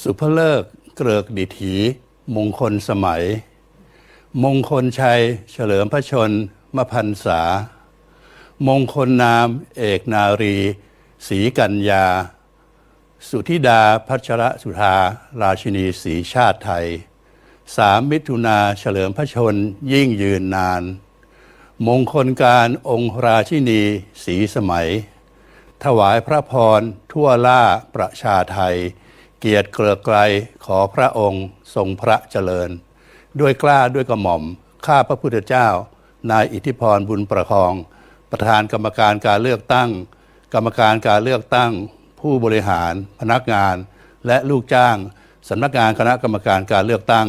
สุภเลิกเกริกดิถี มงคลสมัย มงคลชัย เฉลิมพระชนมพันษามงคลนาม เอกนารีศรีกัญญา สุธิดาพัชรสุธา ราชินีสีชาติไทยสามมิถุนาเฉลิมพระชนยิ่งยืนนาน มงคลการองค์ราชินีสีสมัย ถวายพระพรทั่วล่าประชาไทย เกียรติเกลือไกลขอพระองค์ ทรงพระเจริญ ด้วยกล้าด้วยกระหม่อม ข้าพระพุทธเจ้า นายอิทธิพรบุญประคอง ประธานกรรมการการเลือกตั้ง กรรมการการเลือกตั้ง ผู้บริหาร พนักงาน และลูกจ้างสำนักงานคณะกรรมการการเลือกตั้ง